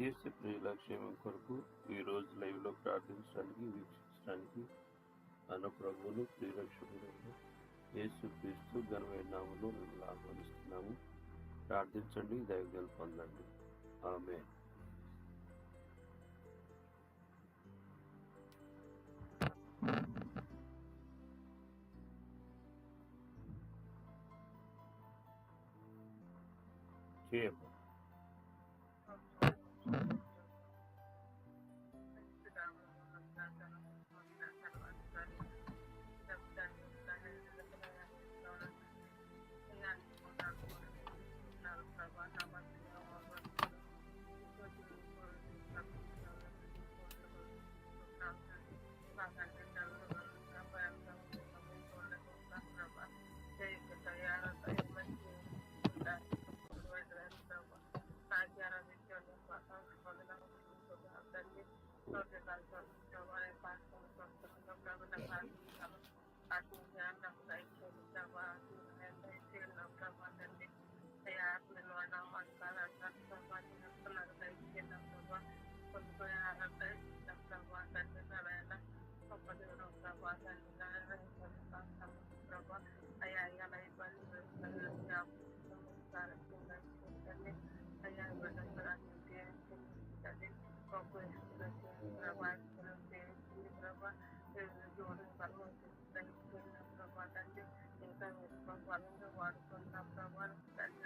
దేశ ప్రజల క్షేమం కొరకు ఈరోజు లైవ్లో ప్రార్థించడానికి వీక్షించడానికి అన్న ప్రభువులు ప్రియరక్షకుడైన యేసు క్రీస్తు ఘనమైన నామను మిమ్మల్ని ఆహ్వానిస్తున్నాము. ప్రార్థించండి దయగలు పొందండి. ఆమె him ప్రభా దేవించింది ప్రభా జోడిన బలం తండ్రి ప్రభా తండ్రి ఇంకా మీరు వాడుకుంటాం ప్రభా తండ్రి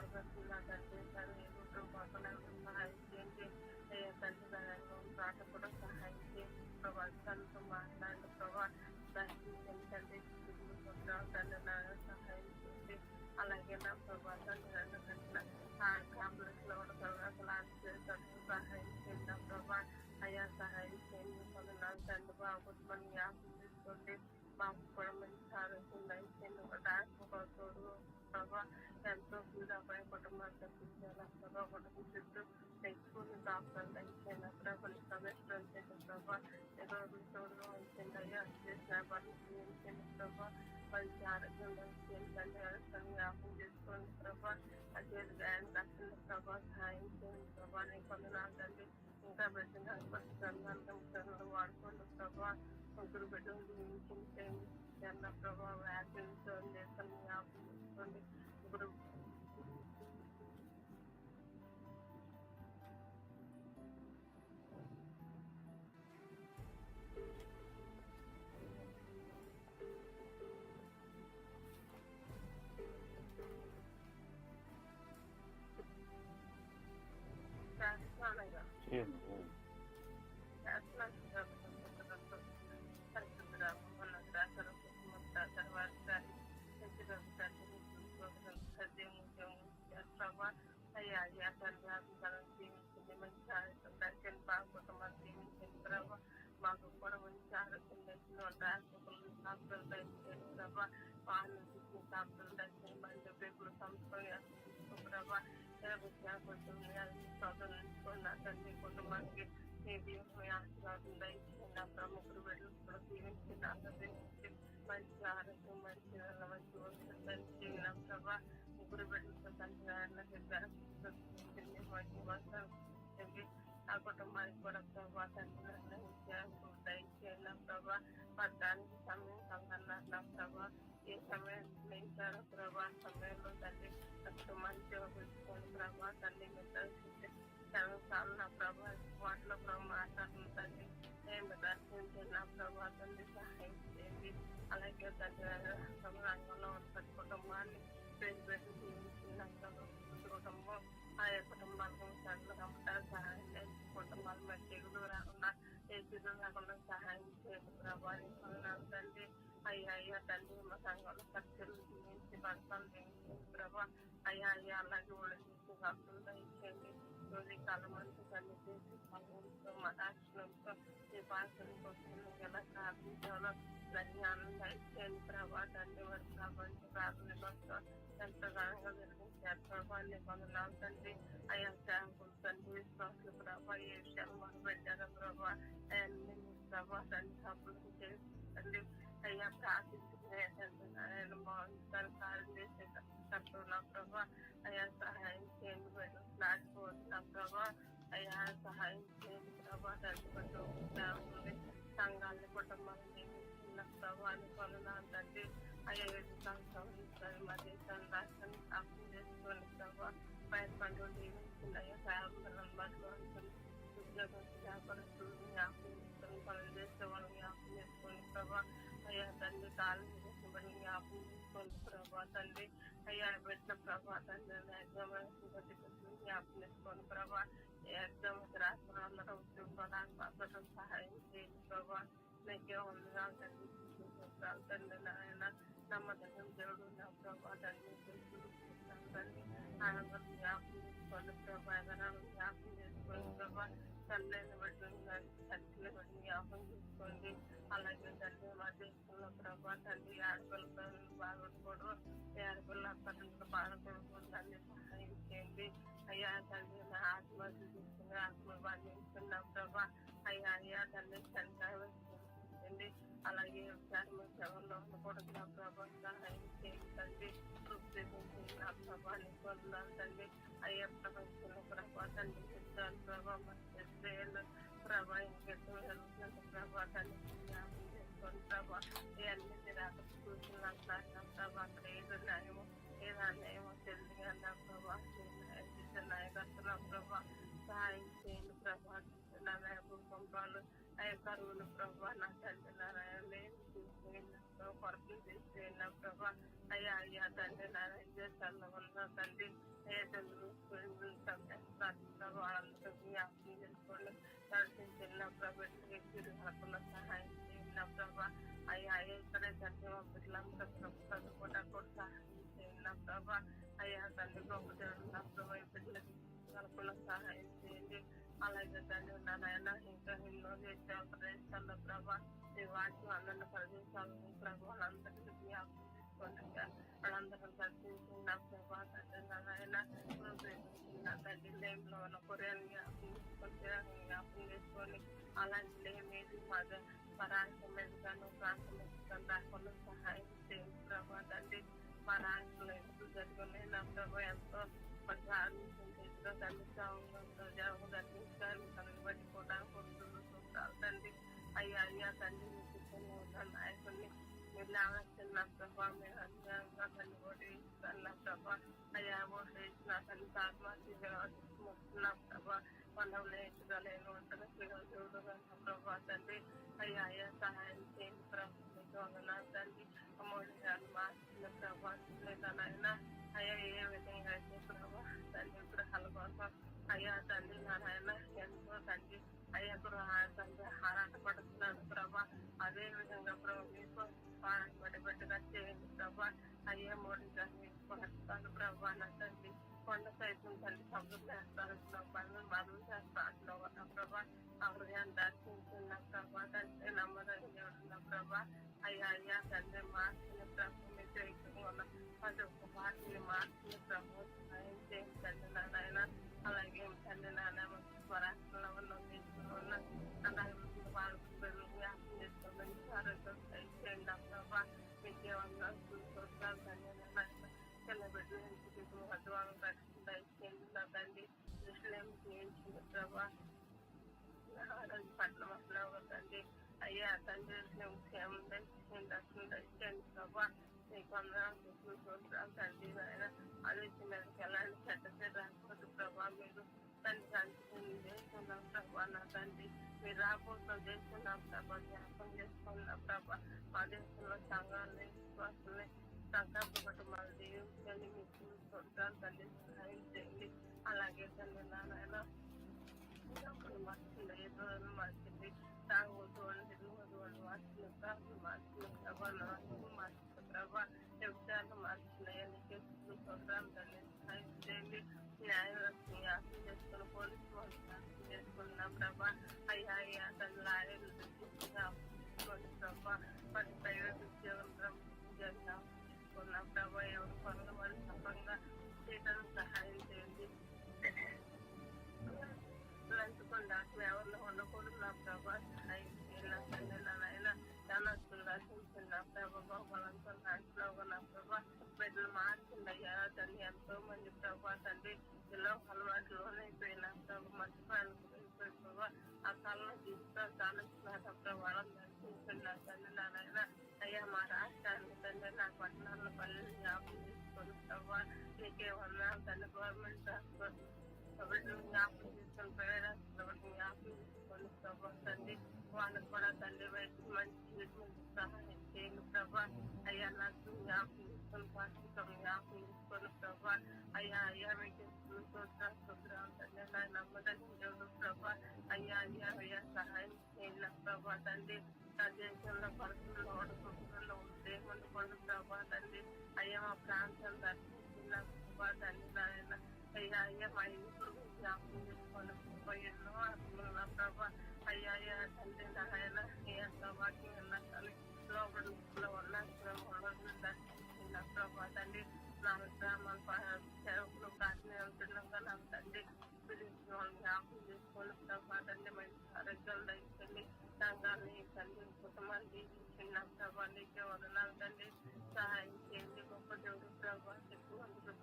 ಸರ್ವಕ್ಕಿಲ್ಲ తండ్రి తండ్రి పాపలను సహాయించండి అయ్యా తండ్రి పాట కూడా సహాయించి ప్రభా తనతో మాట్లాడి ప్రభా దర్శించండి తండ్రి తండ్రి నాగా సహాయించండి అలాగే నా ప్రభా తండ్రి నన్ను కట్టిన కాంప్లెక్స్ లో ఉన్న తర్వాత తండ్రి సహాయించండి నా ప్రభా అయ్యా సహాయించండి పొందనాలు తండ్రి బాబు మనం జ్ఞాపకం చేసుకోండి మాకు కూడా మంచి ఆరోగ్యం దయచేయండి ఒక డాక్టర్ ఒక తోడు ಅಥವಾ ಎಂಥೋ ಫೀಲ್ ಅಪಾಯ ಕೊಟ್ಟು ಮಾಡ್ತಿರ್ತಿದ್ವಲ್ಲ ಅಥವಾ ಹೊಡೆದು ಸಿಟ್ಟು ತೆಗೆದುಕೊಂಡು ಸಾಕ್ತಂತ ಏನು ಹತ್ರ ಬಲಿಸ್ತವೆ ಅಂತ ಅಥವಾ ఏదో చూడడం వచ్చిందండి అసలు సేపటి వచ్చింది ప్రభా మంచి ఆరోగ్యం వచ్చిందండి అసలు జ్ఞాపకం చేసుకోండి ప్రభా అదే రక్షణ ప్రభా సాయం చేయండి ప్రభా నీ కొందనాలండి ఇంకా పెట్టిన పరిస్థితులు వాడుకోండి ప్రభా ముగ్గురు బిడ్డలు జీవించింది ప్రభావం యాక్సిడెంట్స్ ఇప్పుడు ప్రభా వాహనం చూసిన శాంతులు దర్శించండి పేపులు సంస్కృతి ప్రభా జ్ఞాపకం చదువుకున్న తండ్రి కుటుంబానికి దేవుని ఆశీర్వాదం దయచేయండి ప్రముఖులు వెళ్ళినప్పుడు దీవించి ఆశీర్వదించి మంచి ఆరోగ్యం మంచి మంచి వస్తువులు దయచేయండి ప్రభా ముగ్గురు వెళ్ళిన తండ్రి ఆయన చెప్పారు మంచి వస్తాను ఆ కుటుంబానికి కూడా ప్రభా తండ్రి దయచేయండి ప్రభా పడ్డానికి సమయం సంగన్నారు ప్రభా ఏ సమయం నిర్ణయించారో ప్రభా సమయంలో తండ్రి అసలు మంచిగా పెట్టుకోండి ప్రభా తండ్రి చాలా నా ప్రభా వాటిలో ప్రభా మాట్లాడుతుంది తండ్రి నేను దర్శించండి నా ప్రభా తండ్రి సహాయం చేయండి అలాగే తండ్రి రంగంలో ఉన్న ప్రతి కుటుంబాన్ని పేరు పెట్టి జీవించిన కుటుంబం ఆ యొక్క కుటుంబాలకు తండ్రి రమ్మటానికి సహాయం చేయండి కుటుంబాల మీద తెగులు రాకుండా ఏ తెగులు రాకుండా సహాయం చేయండి ప్రభా నీకున్నాను తండ్రి అయ్యా అయ్యా తండ్రి మా సంఘంలో ఖర్చులు జీవించి బంధాలు జీవించండి ప్రభా అయ్యా అయ్యా అలాగే ఒళ్ళు చేసి భక్తులు దయచేయండి Donde Salomón se salió de Salomón, Maashnom, Nepasam, Kosinogala, Sabi, Jana, Lanyam, Saisen, Prava, Dandevar, Savan, Prabhu, Nebasa, Tantaranga, Virgin, Chatrava, Nepanalam, Tante, Ayasam, Tante, Sasla, Prava, Yesham, Vandara, Prava, and Prava, Tanta, Tante, Tante, Ayasam, Tante, Tante, Tante, Tante, Tante, Tante, తండ్రి అయ్యా ప్రార్థించుకునే ఆయన బాగుంటారు కార్యం చేసే కట్టున్నా ప్రభా అయ్యా సహాయం చేయండి మేడం నాటిపోతున్నా ప్రభా అయ్యా సహాయం చేయండి ప్రభా తండ్రి పట్టు సేవకుల్ని సంఘాలని కుటుంబాన్ని జీవిస్తున్న ప్రభాని కొలనా తండ్రి అయ్యా సంవత్సరం మా దేశాన్ని రాష్ట్రాన్ని స్థాపన చేసుకొని ప్రభా బయటపడి జీవిస్తున్న అయ్యా సేవకులను పట్టుకొని ఉద్యోగం వ్యాపారస్తులు జ్ఞాపకం చేసుకొని పనులు చేసే వాళ్ళని జ్ఞాపకం చేసుకొని ప్రభా అయ్యా తండ్రి కాలం చేసిన జ్ఞాపకం చేసుకొని ప్రభా తండ్రి यावेळेस प्रभात एकदम उपस्थित आपले पण प्रभा एकदम त्रास होणार उत्तम प्रधान पासून सहाय्य प्रभा नक्की होऊन ತಂದೆಲ್ಲ ನಮ್ಮ ತಂದೆ ದೇವರು ನಾವು ಪ್ರಭಾ ತಂದೆ ತಂದೆ ಆನಂದ ಯಾಪನ ಪ್ರಭಾ ನಾನು ಯಾಪನ ಪ್ರಭಾ ತಂದೆಯನ್ನು ಬಿಟ್ಟು ತಂದೆ ಬಿಟ್ಟು ಯಾಪನ అలాగే తండ్రి మా దేశంలో ప్రభా తండ్రి ఆడపిల్లలు బాగుపడు ఆడపిల్ల అక్కడికి బాధపడుకో తండ్రి సహాయం చేయండి. అయ్యా తండ్రి నా ఆత్మ చూపిస్తుంది ఆత్మ బాధిస్తున్నాం ప్రభా అయ్యా అయ్యా తండ్రి తండ్రి అలాగే చర్మ సేవల్లో ఉండకూడదు నా ప్రభా సహాయం చేయండి తండ్రి. నా ప్రభాని పొందాలి తండ్రి. అయ్యా ప్రపంచంలో ప్రభా తండ్రి చెప్తాను ప్రభా మన ప్రభా ఇంకెంతో ప్రభా తండ్రి చేసుకోండి ప్రభా ఇవన్నీ రాక కూర్చున్నాను ప్రభా అక్కడ ఏదో న్యాయమో అన్యాయమో ప్రభా ప్రభా సహాయం చేయండి ప్రభా అయ్యా కరువులు ప్రభా నా తండ్రి కొరకు చేసేయండి ప్రభా అయ్యా అయ్యా తండ్రి నారాయణ చేస్తాను తండ్రి తండ్రి చేసుకోండి దర్శించిన నా ప్రభా వ్యక్తులు కాకుండా సహాయం చేయండి నా ప్రభా అయ్యా అయ్యా ఇక్కడే తండ్రి మా పిల్లలందరూ ప్రభుత్వం కూడా కూడా సహాయం చేయండి నా ప్రభా అయ్యా తండ్రి గొప్ప దేవుడు నా ప్రభా పిల్లలకి కలపల సహాయం చేయండి అలాగే తండ్రి నా నాయన ఇంకా ఎన్నో దేశాల ప్రదేశాల్లో ప్రభా ఈ వాక్యం అందరిని ప్రదేశాలను ప్రభు వాళ్ళందరికీ జ్ఞాపకం చేసుకోండి వాళ్ళందరూ దర్శించిన ప్రభా తండ్రి నా నాయన నా తండ్రి లేమిలో ఉన్న కొరియన్ జ్ఞాపకం చేసుకొని జ్ఞాపకం చేసుకొని అలాంటి లేమేది మాద పరాంశం ఎదుగాను ప్రాంతం ఎదుగాను రాకుండా సహాయం చేయండి ప్రభా తండ్రి మా రాష్ట్రంలో ఎప్పుడు జరుగుతున్నాయి నా ప్రభా ఎంతో ప్రార్థించిన తండ్రి జాము దర్శించాలి ఇస్తాను నా ప్రభా అయ్యా ఓడి ఇచ్చిన తల్లి ఆత్మహత్య నా ప్రభా పొలంలో ఎత్తుగలేను ఉంటుంది దేవుడు నా ప్రభా తండ్రి అయ్యా అయ్యా సహాయం చేయండి ప్రభు వందనాలు తండ్రి అమ్మోడి గారు మార్చిన ప్రభా లేదనైనా అయ్యా ఏ విధంగా అయితే ప్రభా తండ్రి గృహాల కోసం అయ్యా తండ్రి నారాయణ ఎంతో తండ్రి అయ్యా గృహ తండ్రి ఆరాటపడుతున్నాడు ప్రభా అదే విధంగా ప్రభు మీకు బట్టి బట్టిగా చేయండి ప్రభా అయ్యే మోడీ గారు ప్రభా నా తండ్రి కొండ సైతం తల్లి శబ్దం చేస్తాను ప్రభావం బదులు చేస్తాను ప్రభా ఆ హృదయాన్ని దర్శించిన ప్రభా తండ్రి నమ్మదగిన ప్రభా అయ్యా అయ్యా తండ్రి మార్చిన ప్రభు మీ చేయకుండా ఉన్న ప్రతి ఒక్క వాటిని మార్చిన ప్రభు నుంచి అడ్వాన్స్ ముస్లిం నా ప్రభా తండ్రి పట్నం అన్నావు తండ్రి. అయ్యా తండ్రి ముఖ్యం దర్శనం దర్శించండి ప్రభా నీకు వందనాలు చూసుకుంటాం తండ్రి నాయన. ఆలోచనకి ఎలాంటి చెడ్డ రాకపోతే ప్రభా. మీరు తండ్రి అంచుకుని చేస్తున్నాం ప్రభా నా తండ్రి. మీరు రాబోతున్న చేస్తున్నాం ప్రభా జ్ఞాపకం చేసుకున్నాం ప్రభా. మా దేశంలో సంఘాలని విశ్వాసాలని సంకల్ప కుటుంబాలు దీవించండి మీకు చూసుకుంటాం తల్లి సహాయం చేయండి అలాగే తండ్రి నారాయణ. మార్చింది ఏదో మార్చింది తాగుతూ తిరుగుతూ మార్చిన ప్రభు మార్చిన ప్రభా నాకు మార్చిన ప్రభా వ్యవసాయాలు మార్చినాయి నీకే చూసుకుంటాం తల్లి సహాయం చేయండి న్యాయవ్యవస్థ ఆశ చేసుకుని పోలీసు వాళ్ళు జ్ఞాపకం చేసుకున్నాం ప్రభా. అయ్యా అయ్యా తన లాయర్లు రక్షించిన ప్రభా బహుబలంతో నాటిలో నా ప్రభా బిడ్డలు మార్చింది తండ్రి ఎంతో మంది ప్రభా తండ్రి ఇలా అలవాటులోనే అయిపోయిన ప్రభా మర్చిపోయాను ప్రభా ఆ కాలంలో తీసుకున్న కాలంలో ప్రభావం దర్శించండి నా తండ్రి నారాయణ అయ్యా మా రాష్ట్రానికి తండ్రి నా పట్టణాల్లో పల్లెలు జ్ఞాపకం తీసుకొని ప్రభా నీకే వందనాలు తండ్రి గవర్నమెంట్ హాస్పిటల్ ప్రభుత్వం జ్ఞాపకం తీసుకొని ప్రైవేట్ హాస్పిటల్ జ్ఞాపకం తీసుకొని ప్రభా తండ్రి వాళ్ళకు కూడా తండ్రి వయసు మంచి సహాయం చేయండి ప్రభా అయ్యా నాకు జ్ఞాపకం తీసుకొని జ్ఞాపకం తీసుకొని ప్రభా అయ్యా అయ్యా మీకు తండ్రి నా నమ్మదగిన ప్రభా అయ్యా అయ్యా అయ్యా సహాయం చేయండి ప్రభా తండ్రి నా దేశంలో పరిస్థితుల్లో వాడుకుంటున్న దేవుని కొండ ప్రభా తండ్రి అయ్యా మా ప్రాంతం దర్శించిన ప్రభా తండ్రి అయ్యా అయ్యా మా ఇంట్లో జ్ఞాపకం ఎన్నో ఆత్మలు ప్రభా అయ్యా అయ్యా తండ్రి నాయన ఉన్నా కానీ లోపల ఉన్న ప్రభా తండ్రి నా గ్రామాల సేవకులు ప్రార్థన ఉంటున్నాగా నా తండ్రి వాళ్ళు జ్ఞాపకం ప్రభా తండ్రి మంచి ఆరోగ్యాలు దండి సంఘాన్ని తండ్రి కుటుంబాన్ని దీవించండి ప్రభా నీకే వదనాలు తండ్రి. సహాయం చేయండి గొప్ప దేవుడు ప్రభా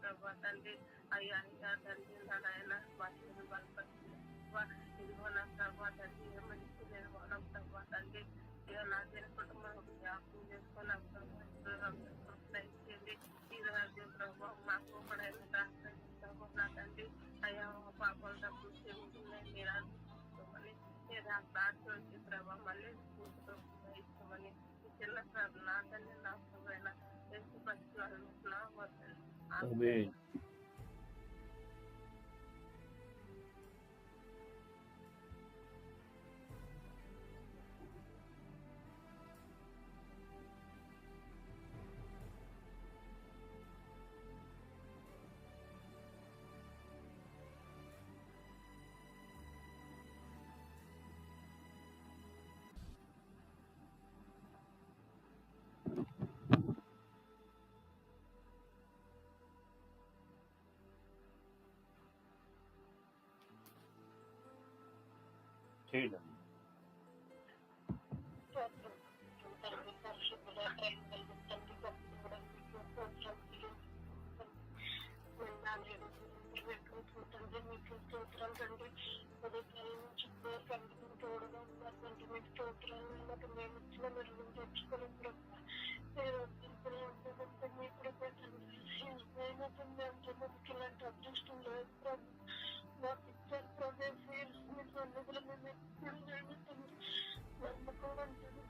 ప్రభా తండ్రి అయ్యా అయ్యా తండ్రి నా నాయన భాషను బలపరిచింది ఇదిగో నా ప్రభా తండ్రి మంచి నిర్మాణం ప్రభా తండ్రి ఇక నా దేని కుటుంబం జ్ఞాపకం చేసుకొని నా ప్రభా దయచేయండి. ఈ రాజ్యం ప్రభా మాకు కూడా రాష్ట్రం నా తండ్రి అయ్యా పాపలు డబ్బులు చెబుతున్నాయి. మీరు ఆశిస్తామని మీరు ఆ ప్రార్థన వచ్చి ప్రభా మళ్ళీ ఇస్తామని చిన్న ప్రభు నా తండ్రి నా ప్రభైన ఎత్తు పక్షులు నా Amém. Amém. చేయడం ఇలాంటి అదృష్టం లేదు ప్రభు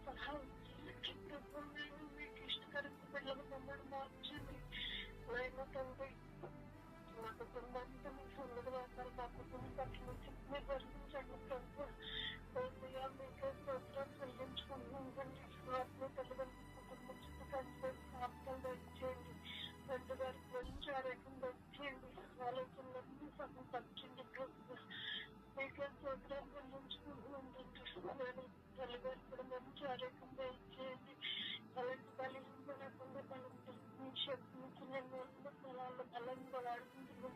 సహాయం చేయండి మీకు ఇష్టకరంగా పిల్లలు మమ్మల్ని మార్చండి నాయన తండ్రి మా కుటుంబానికి మీ సన్నిధి మా పట్ల మీరు దర్శించండి ప్రభు మీకే స్తోత్రం చెల్లించుకుంటున్నాం తండ్రి తల్లిదండ్రుల కుటుంబం చుట్టూ కంటే ప్రాప్తం దయచేయండి తండ్రి గారికి మంచి ఆరోగ్యం కూడా మంచి ఆరోగ్యం దయచేయండి అలాంటి బలం లేకుండా బలం మీ శక్తినిచ్చి నేను స్థలాల్లో బలంగా వాడుకుంటున్నాను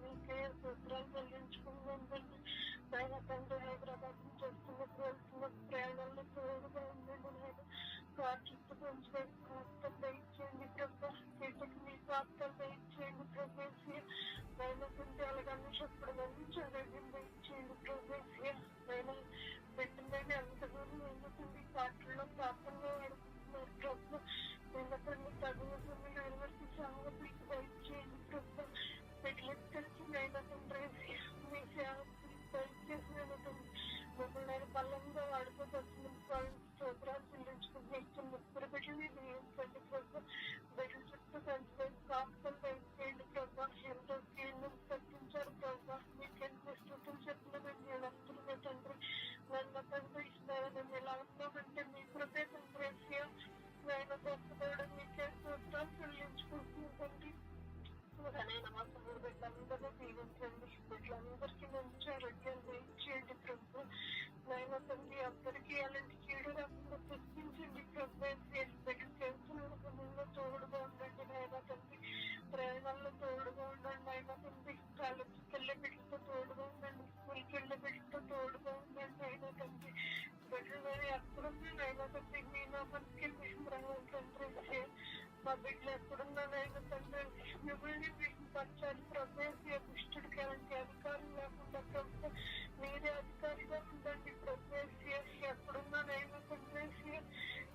మీకే స్తోత్రం చెల్లించుకుంటున్నాం తండ్రి నేను బాబు బాగా మంచి ఆరోగ్యం దయచేయండి ప్రభు నాయన తండ్రి అందరికీ అలాంటి కీడు రాకుండా తప్పించండి ప్రభు బిడ్డలు చేస్తున్న తోడుగా ఉండండి నాయన తండ్రి ప్రయాణాల్లో తోడుగా ఉండండి నాయన తండ్రి కాలేజీ పిల్ల బిడ్డలతో తోడుగా ఉండండి స్కూల్కి వెళ్ళే తోడుగా ఉండండి నాయన తండ్రి బిడ్డలు ఎక్కడున్నా నాయన తండ్రి మీ నా మనసుకి మా బిడ్డలు ఎక్కడున్నా నాయన తండ్రి మిమ్మల్ని పరచాలి ప్రభేసి దుష్టుడికి ఎలాంటి అధికారం లేకుండా ప్రభుత్వం మీరే అధికారిగా ఉండండి ప్రభేసి ఎక్కడున్నానైనా తండ్రి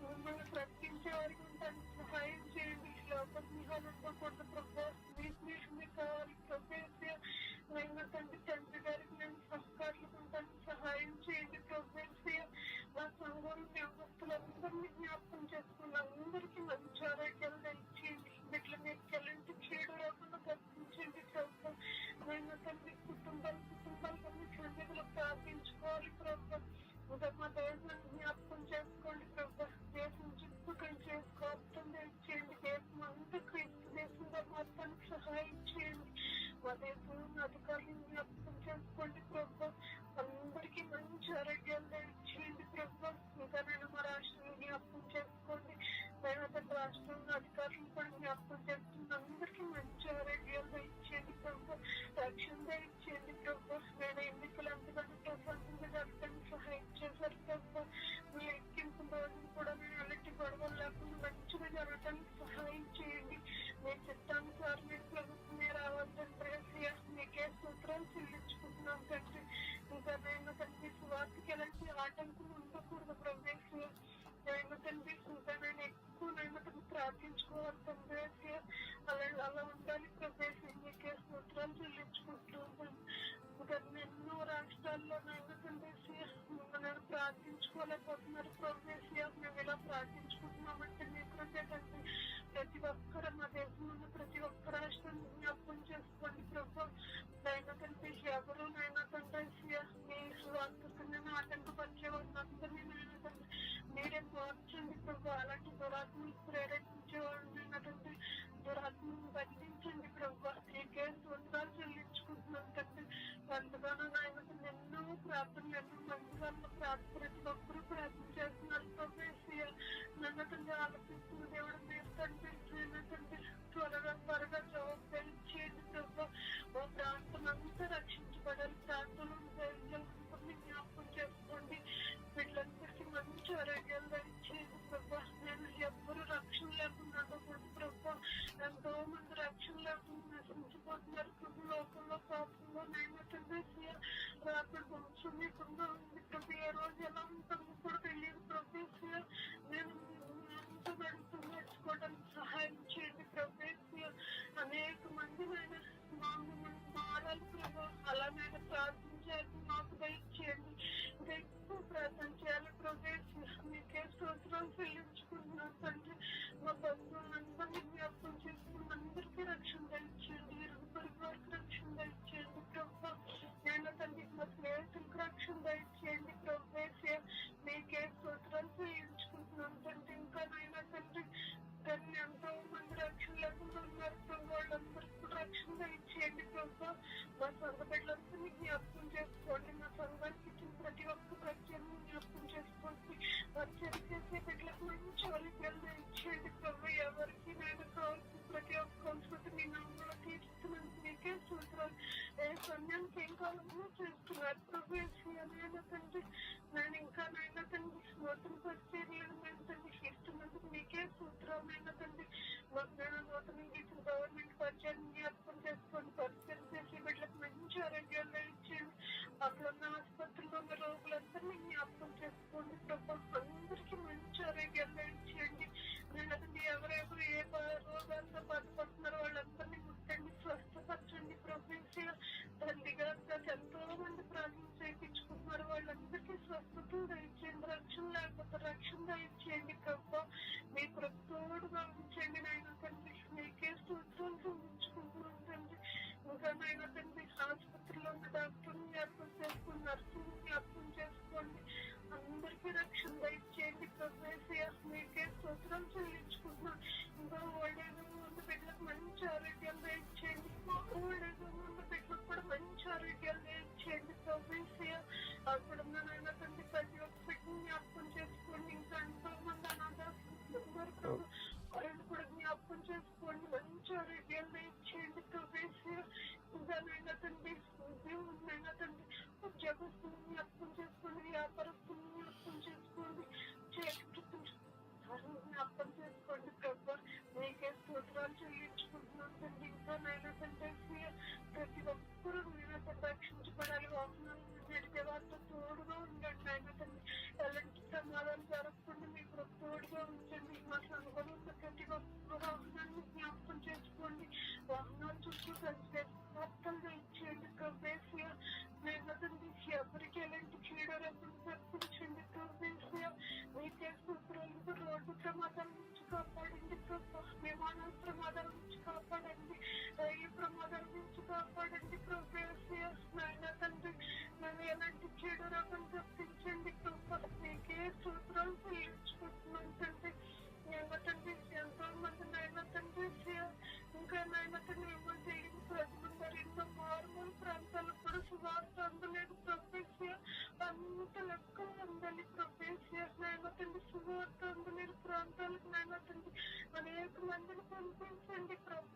మిమ్మల్ని ప్రకటించే వారికి ఉంటాను సహాయం చేయండి. లోపల మీ హాలంతో కొంత ప్రభు మీకు మీకు కావాలి. ప్రభేసి నేను తండ్రి దురాత్మను ప్రభు. నీకే సూత్రాలు చెల్లించుకుంటున్నాను తండ్రి ఎంతగానో నాయన ఎన్నో ప్రార్థనలు ఎన్నో మంచిగా ప్రార్థన ప్రతి ఒక్క రాత్రి కొంచెం మీకుండా ఉంది ప్రభు ఏ రోజు ఎలా ఉంటుందో కూడా తెలియదు ప్రభు నేను ముందు గడుపు నేర్చుకోవడానికి సహాయం చేయండి ప్రభు అనేక మంది నేను మారాలి ప్రభు అలా నేను ప్రార్థించాలి మాకు దయచేయండి ఇంకా ఎక్కువ ప్రార్థన చేయాలి ప్రభు మీకే స్తోత్రాలు చెల్లించుకుంటున్నాను తండ్రి మా బంధువులందరినీ జ్ఞాపకం చేసుకున్న రక్షణ దయచేయండి ప్రభు మీకే సూత్రాలు చెల్లించుకుంటున్నాను తండ్రి ఇంకా నైనా తండ్రి తండ్రి ఎంతో మంది రక్షణ లేకుండా ఉన్నారు వాళ్ళందరికీ కూడా రక్షణ దయచేయండి ప్రభు మా సొంత బిడ్డలందరినీ జ్ఞాపకం చేసుకోండి మా సంఘానికి తండ్రి నేను ఇంకా నాయన తండ్రి నూతన పరిచర్యలను నేను తండ్రి ఇస్తున్నందుకు మీకే సూత్రమైన తండ్రి దయచేయండి రక్షణ లేకపోతే రక్షణ దయచేయండి ప్రభు. మీ ప్రభుత్వోడుగా ఉంచండి నాయన తండ్రి. మీకే స్తోత్రాలు చూపించుకుంటున్నాం తండ్రి. ఇంకా నాయన తండ్రి ఆసుపత్రిలో ఉన్న డాక్టర్ని జ్ఞాపకం చేసుకోండి నర్సులు జ్ఞాపకం చేసుకోండి. అందరికీ రక్షణ దయచేయండి ప్రభు. మీకే స్తోత్రాలు చెల్లించుకుంటున్నాం. ఇంకా ఓల్డేజ్ ఉన్న బిడ్డలకు మంచి ఆరోగ్యం దయచేయండి. ఓల్డేజ్ వినకండి ఉద్యోగం తండ్రి ఉద్యోగస్తులు జ్ఞాపకం చేసుకోండి వ్యాపారస్తులు జ్ఞాపకం చేసుకోండి జ్ఞాపకం చేసుకోండి ప్రభా మీకే స్తోత్రాలు చెల్లించుకుంటున్నాను తండ్రి ఇంకా నైనా తండ్రి ప్రతి ఒక్కరూ మీరైతే రక్షించబడాలి. వాసనలు తోడుగా ఉంది somewhat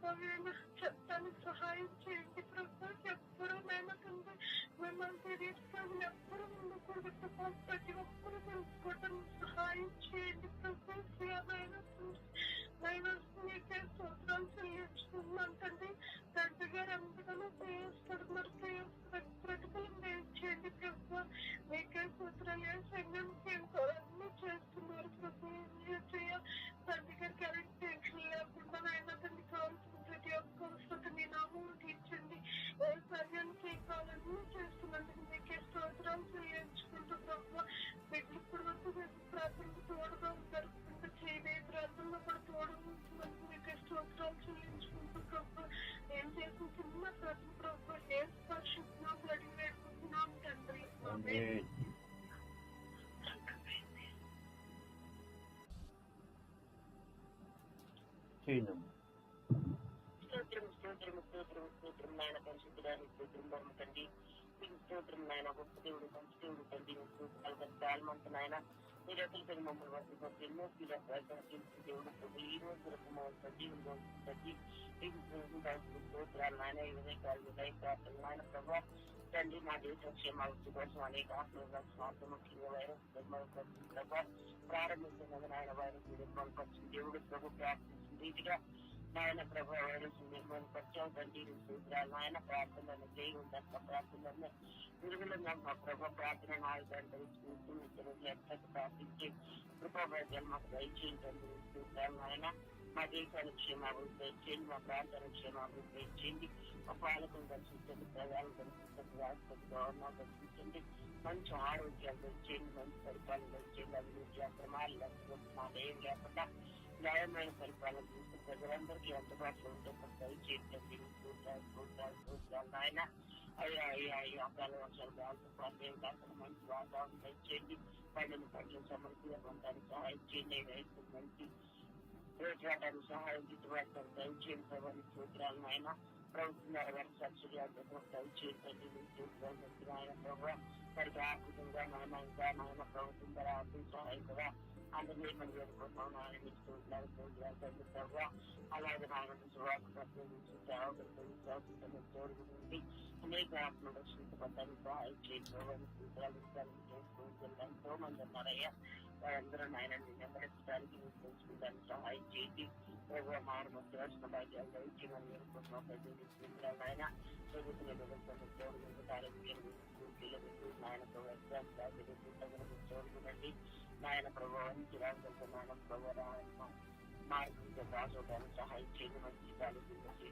love. స్తోత్రం స్తోత్రం స్తోత్రం నాయన పరిశుద్ధుడానికి స్తోత్రం ధర్మ తండ్రి మీకు స్తోత్రం నాయన గొప్ప దేవుడు మంచి దేవుడు తండ్రి మీకు స్తోత్రాలు గతాలమంత నాయన మీరు ఎక్కడికి మమ్మల్ని వర్తించి ఎన్నో కీలక దేవుడు ఈ రోజు వరకు మమ్మల్ని సజీవులుగా ఉంచి మీకు స్తోత్రాలు స్తోత్రాలు నాయన ఈ ఉదయకాలు ఉదయ ప్రార్థన నాయన ప్రభా తండ్రి మా దేశ క్షేమాభివృద్ధి కోసం అనేక ఆత్మీయ స్వార్థ ముఖ్యంగా వైరస్ నిర్మలపరిచిన ప్రభా ప్రారంభించిన నాయన వైరస్ నిర్మలపరిచిన దేవుడు ప్రభు ప్రార్థించిన రీతిగా నాయన ప్రభు వైరస్ నిర్మలపరిచాం తండ్రి సూత్రాలు నాయన ప్రార్థనలు దేవుని ఉందంట ప్రార్థనలు విరుగులుగా మా ప్రభు ప్రార్థన నాయకులు ఎట్లా ప్రార్థించి కృపాభాగ్యం మాకు దయచేయండి. సూత్రాలు నాయన మా దేశాన్ని క్షేమాభివృద్ధి దయచేయండి మా ప్రాంతాన్ని క్షేమాభివృద్ధి దయచేయండి. మా పాలకులు దర్శించండి ప్రజలను దర్శించండి రాష్ట్ర గవర్నర్ దర్శించండి. మంచి ఆరోగ్యాలు దయచేయండి మంచి పరిపాలన దయచేయండి. అభివృద్ధి అక్రమాలు దర్శించండి మా దయం లేకుండా న్యాయమైన పరిపాలన చూస్తే ప్రజలందరికీ అందుబాటులో ఉంటే దయచేయండి చూడాలి చూడాలి చూడాలి ఆయన అయ్యా అయ్యా అయ్యా అకాల వర్షాలు గాలితో ప్రాంతం కాకుండా మంచి వాతావరణం దయచేయండి పండుగ పంటలు సమృద్ధిగా పొందడానికి సహాయం చేయండి రైతులు మంచి రోజువాటానికి సహాయం గిట్టుబాటు దయచేయండి ప్రభుత్వ సూత్రాలను ఆయన ప్రభుత్వం నెరవేరు సబ్సిడీ అందుకు దయచేయండి సూత్రాలు ఆయన ప్రభావ వారికి ఆర్థికంగా నాయన ఇంకా నాయన ప్రభుత్వం ద్వారా ఆర్థిక సహాయం కూడా అందరినీ మనం వేడుకుంటున్నాం ఉంటారు ప్రభావ అలాగే నాయన సువార్త ప్రతినిధి సేవకులు తోడుగుండి అనేక ఆత్మలు రక్షించబడ్డానికి సహాయం ఎంతో మంది ఉన్నారయ్యా వారందరూ నాయన నెమ్మడించడానికి మీకు సహాయం చేయండి ప్రభావ మారు చేసిన భాగ్యాలు మనం నాయన చదువుకునే వ్యవస్థను నాయన ప్రభావం తోడుగునండి నాయన ప్రభావం చిరాకు నాయన ప్రభావ మార్గంతో రాసుకోవడానికి సహాయం చేయండి మంచి